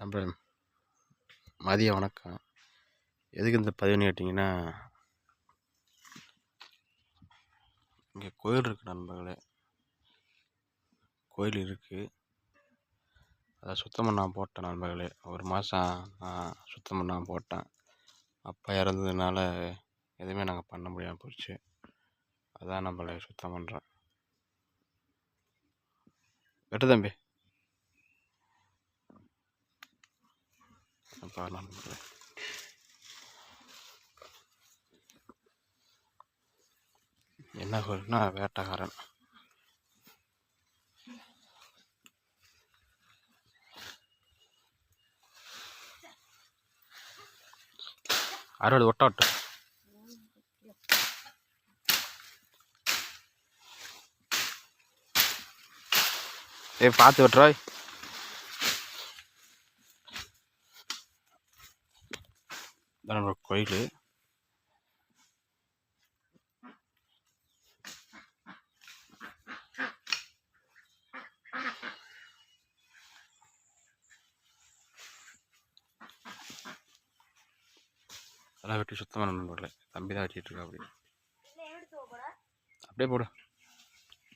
நம்ம மதிய வணக்கம். எதுக்கு இந்த பதிவுன்னு கேட்டிங்கன்னா இங்கே கோயில் இருக்குது நண்பர்களே. கோயில் இருக்குது அதை சுத்தம் பண்ண போட்டேன் நண்பர்களே. ஒரு மாதம் நான் சுத்தம் பண்ண போட்டேன். அப்பா இறந்ததுனால எதுவுமே நாங்கள் பண்ண முடியாமல் போச்சு. அதான் நம்மளை சுத்தம் பண்ணுறேன் வெட்டு தம்பி. அப்பா நண்பர்களே என்ன கோயில்னா வேட்டக்காரன் அறுபது ஒட்டாட்டு ஒட்டு ஏய் பார்த்து விட்றாய் நம்ம கோயில் அதெல்லாம் வெட்டி சுத்தமாக நண்பர்களே. தம்பி தான் வெட்டிட்டு இருக்கா அப்படி அப்படியே போடு.